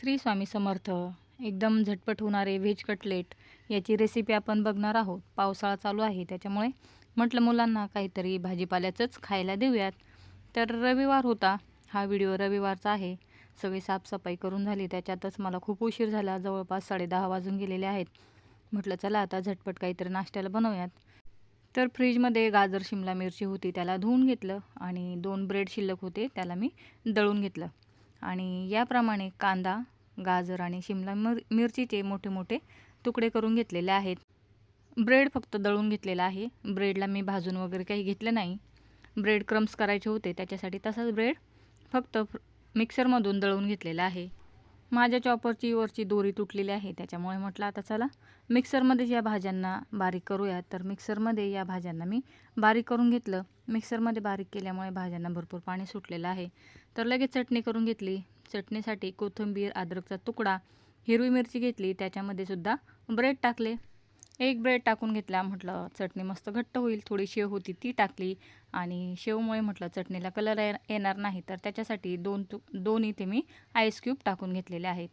श्री स्वामी समर्थ. एकदम झटपट होणारे व्हेज कटलेट याची रेसिपी आपण बघणार आहोत. पावसाळा चालू आहे त्याच्यामुळे म्हटलं मुलांना काहीतरी भाजीपाल्याचंच खायला देऊयात. तर रविवार होता हा व्हिडिओ रविवारचा आहे. सगळी साफसफाई करून झाली त्याच्यातच मला खूप उशीर झाला. जवळपास साडेदहा वाजून गेलेले आहेत. म्हटलं चला आता झटपट काहीतरी नाश्त्याला बनवूयात. तर फ्रीजमध्ये गाजर शिमला मिरची होती त्याला धुवून घेतलं आणि दोन ब्रेड शिल्लक होते त्याला मी दळून घेतलं. आणि याप्रमाणे कांदा गाजर आणि शिमला मिर मिरचीचे मोठे मोठे तुकडे करून घेतलेले आहेत. ब्रेड फक्त दळून घेतलेला आहे. ब्रेडला मी भाजून वगैरे काही घेतलं नाही. ब्रेड क्रम्स करायचे होते त्याच्यासाठी तसाच ब्रेड फक्त मिक्सरमधून दळून घेतलेला आहे. माझ्या चॉपरची वरची दोरी तुटलेली आहे त्याच्यामुळे म्हटलं आता चला मिक्सरमध्येच या भाज्यांना बारीक करूया. तर मिक्सरमध्ये या भाज्यांना मी बारीक करून घेतलं. मिक्सरमध्ये बारीक केल्यामुळे भाज्यांना भरपूर पाणी सुटलेलं आहे. तर लगेच चटणी करून घेतली. चटणीसाठी कोथिंबीर अद्रकचा तुकडा हिरवी मिरची घेतली. त्याच्यामध्ये सुद्धा ब्रेड टाकले. एक ब्रेड टाकून घेतला म्हटलं चटणी मस्त घट्ट होईल थोडी शेव होती ती टाकली आणि शेवमुळे म्हटलं चटणीला कलर येणार नाही तर त्याच्यासाठी दोन तू दोन इथे मी आईस क्यूब टाकून घेतलेले आहेत.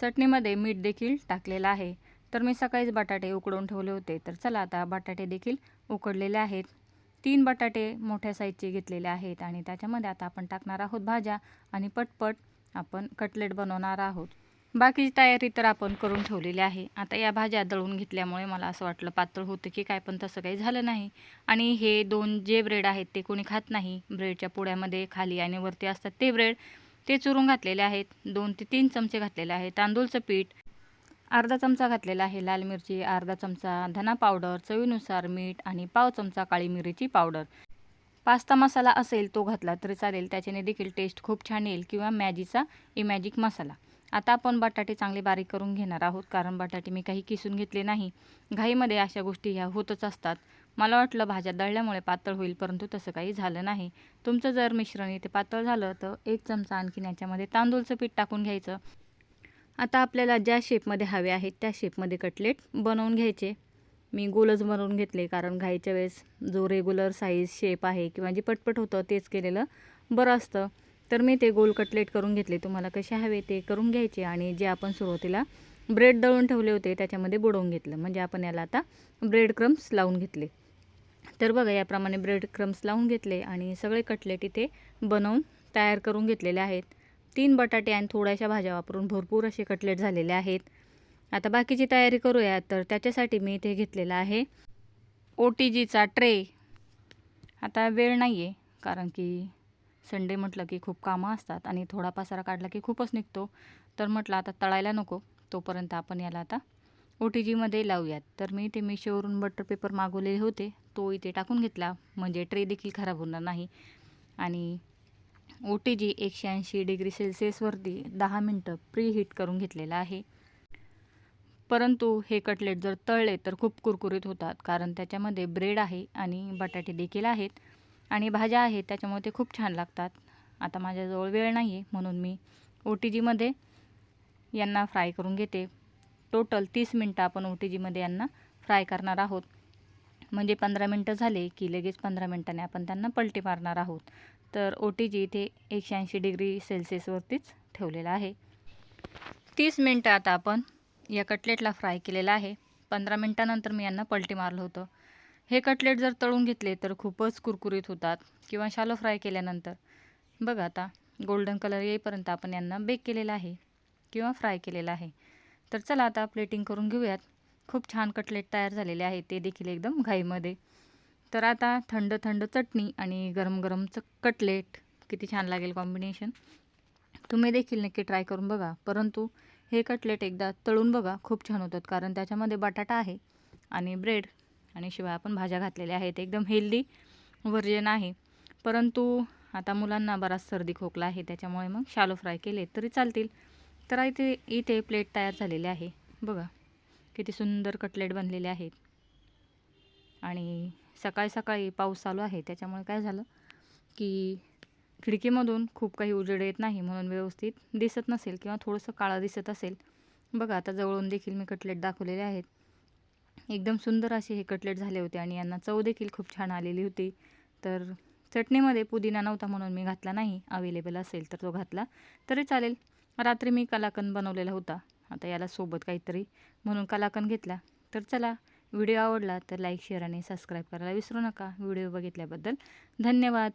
चटणीमध्ये मीठ देखील टाकलेलं आहे. तर मी सकाळीच बटाटे उकडून ठेवले होते तर चला आता बटाटे देखील उकडलेले आहेत. तीन बटाटे मोठ्या साईजचे घेतलेले आहेत आणि त्याच्यामध्ये आता आपण टाकणार आहोत भाज्या आणि पटपट आपण कटलेट बनवणार आहोत. बाकीची तयारी तर आपण करून ठेवलेली आहे. आता या भाज्या दळून घेतल्यामुळे मला असं वाटलं पातळ होतं की काय पण तसं काही झालं नाही. आणि हे दोन जे ब्रेड आहेत ते कोणी खात नाही. ब्रेडच्या पुड्यामध्ये खाली आणि वरती असतात ते ब्रेड. ते चुरून घातलेले आहेत. दोन ते तीन चमचे घातलेले आहेत. तांदूळचं पीठ अर्धा चमचा घातलेला आहे लाल मिरची अर्धा चमचा धना पावडर चवीनुसार मीठ आणि पाव चमचा काळी मिरीची पावडर. पास्ता मसाला असेल तो घातला तरी चालेल. त्याच्याने देखील टेस्ट खूप छान येईल किंवा मॅजीचा इमॅजिक मसाला. आता आपण बटाटे चांगले बारीक करून घेणार आहोत कारण बटाटे मी काही किसून घेतले नाही. घाईमध्ये अशा गोष्टी ह्या होतच असतात. मला वाटलं भाज्या दळल्यामुळे पातळ होईल परंतु तसं काही झालं नाही. तुमचं जर मिश्रण इथे पातळ झालं तर एक चमचा आणखीन याच्यामध्ये तांदूळचं पीठ टाकून घ्यायचं. आता आपल्याला ज्या शेपमध्ये हवे आहेत त्या शेपमध्ये कटलेट बनवून घ्यायचे. मी गोलच बनवून घेतले कारण घाईच्या वेळेस जो रेग्युलर साईज शेप आहे किंवा जे पटपट होतं तेच केलेलं बरं असतं. तर मी ते गोल कटलेट करून घेतले. तुम्हाला कसे हवे ते करून घ्यायचे आणि जे आपण सुरुवातीला ब्रेड दळून ठेवले होते त्याच्यामध्ये बुडवून घेतलं. म्हणजे आपण याला आता ब्रेड क्रम्स लावून घेतले. तर बघा याप्रमाणे ब्रेड क्रम्स लावून घेतले आणि सगळे कटलेट इथे बनवून तयार करून घेतलेले आहेत. तीन बटाटे आणि थोड्याशा भाज्या वापरून भरपूर असे कटलेट झालेले आहेत. आता बाकीची तयारी करूया. तर त्याच्यासाठी मी इथे घेतलेला आहे ओ टी जीचा ट्रे. आता वेळ नाही आहे कारण की संडे म्हटलं की खूप कामं असतात आणि थोडा पसारा काढला की खूपच निघतो. तर म्हटलं आता तळायला नको. तोपर्यंत आपण याला आता ओ टी जीमध्ये लावूयात. तर मी इथे मिशोवरून बटर पेपर मागवलेले होते. तो इथे टाकून घेतला. म्हणजे ट्रे देखील खराब होणार नाही. आणि ओ टी जी एकशे ऐंशी डिग्री सेल्सिअसवरती दहा मिनटं प्री हीट करून घेतलेलं आहे. परंतु हे कटलेट जर तळले तर खूप कुरकुरीत होतात. कारण त्याच्यामध्ये ब्रेड आहे आणि बटाटे देखील आहेत. आणि भाज्या आहेत त्याच्यामुळे ते खूप छान लागतात. आता माझ्याजवळ वेळ नाही आहे म्हणून मी ओ टी जीमध्ये यांना फ्राय करून घेते. टोटल तीस मिनटं आपण ओ टी जीमध्ये यांना फ्राय करणार आहोत. म्हणजे पंधरा मिनटं झाले की लगेच पंधरा मिनटाने आपण त्यांना पलटी मारणार आहोत. तर ओ टी जी इथे एकशे ऐंशी डिग्री सेल्सिअसवरतीच ठेवलेला आहे. तीस मिनटं आता आपण या कटलेटला फ्राय केलेला आहे. पंधरा मिनटानंतर मी यांना पलटी मारलं होतं. हे कटलेट जर तळून घेतले तर खूपच कुरकुरीत होतात किंवा शालो फ्राय केल्यानंतर. बघा आता गोल्डन कलर येईपर्यंत आपण यांना बेक केलेलं आहे किंवा फ्राय केलेलं आहे. तर चला आता प्लेटिंग करून घेऊयात. खूप छान कटलेट तयार झालेले आहे ते देखील एकदम घाईमध्ये. तर आता थंड थंड चटणी आणि गरम गरम च कटलेट किती छान लागेल कॉम्बिनेशन तुम्ही देखील नक्की ट्राय करून बघा. परंतु हे कटलेट एकदा तळून बघा खूप छान होतात कारण त्याच्यामध्ये बटाटा आहे आणि ब्रेड आणि शिवाय आपण भाज्या घातलेल्या आहेत एकदम हेल्दी व्हर्जन आहे. परंतु आता मुलांना बराच सर्दी खोकला आहे त्याच्यामुळे मग शालो फ्राय केले तरी चालतील. तर इथे इथे प्लेट तयार झालेले आहे. बघा किती सुंदर कटलेट बनलेले आहेत. आणि सकाळी सकाळी पाऊस चालू आहे त्याच्यामुळे काय झालं की खिडकीमधून खूप काही उजेड येत नाही म्हणून व्यवस्थित दिसत नसेल किंवा थोडंसं काळं दिसत असेल. बघा आता जवळून देखील मी कटलेट दाखवलेले आहेत. एकदम सुंदर असे हे कटलेट झाले होते आणि यांना चव देखील खूप छान आलेली होती. तर चटणीमध्ये पुदिना नव्हता म्हणून मी घातला नाही. अवेलेबल असेल तर तो घातला. तरी चालेल. रात्री मी कलाकंद बनवलेला होता. आता याला सोबत काहीतरी म्हणून कलाकंद घेतला. तर चला व्हिडिओ आवडला तर लाईक शेअर आणि सबस्क्राईब करायला विसरू नका. व्हिडिओ बघितल्याबद्दल धन्यवाद.